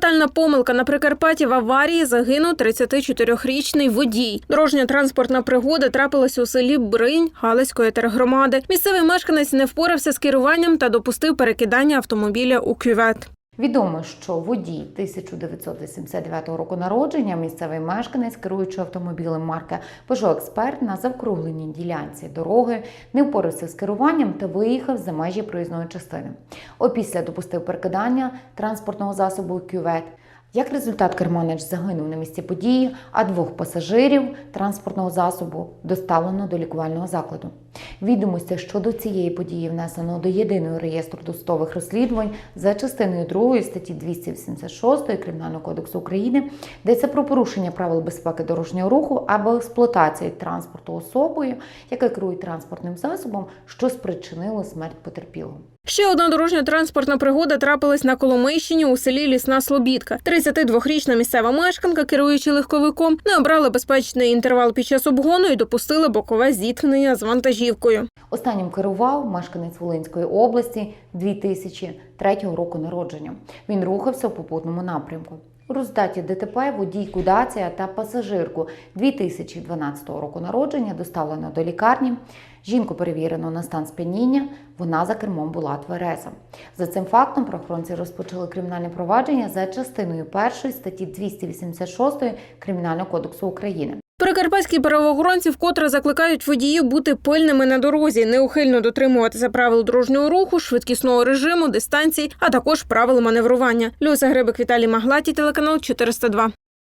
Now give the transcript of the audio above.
Фатальна помилка на Прикарпатті в аварії загинув 34-річний водій. Дорожня транспортна пригода трапилася у селі Бринь Галицької тергромади. Місцевий мешканець не впорався з керуванням та допустив перекидання автомобіля у кювет. Відомо, що водій 1989 року народження, місцевий мешканець, керуючи автомобілем марки Peugeot Expert на завкругленій ділянці дороги, не впорався з керуванням та виїхав за межі проїзної частини. Опісля допустив перекидання транспортного засобу кювет. Як результат, керманич загинув на місці події, а двох пасажирів транспортного засобу доставлено до лікувального закладу. Відомості щодо цієї події внесено до єдиного реєстру досудових розслідувань за частиною 2 статті 286 Кримінального кодексу України, йдеться про порушення правил безпеки дорожнього руху або експлуатації транспорту особою, яка керує транспортним засобом, що спричинило смерть потерпілого. Ще одна дорожня транспортна пригода трапилась на Коломийщині у селі Лісна Слобідка. 32-річна місцева мешканка, керуючи легковиком, не обрала безпечний інтервал під час обгону і допустила бокове зіткнення з вантажівкою. Останнім керував мешканець Волинської області 2003 року народження. Він рухався в попутному напрямку. У результаті ДТП водійку Дація та пасажирку 2012 року народження доставлено до лікарні. Жінку перевірено на стан сп'яніння, вона за кермом була твереза. За цим фактом правоохоронці розпочали кримінальне провадження за частиною 1 статті 286 Кримінального кодексу України. Прикарпатські правоохоронці вкотре закликають водіїв бути пильними на дорозі, неухильно дотримуватися правил дорожнього руху, швидкісного режиму, дистанцій, а також правил маневрування. Люся Грибик, Віталій Маглаті, телеканал 402.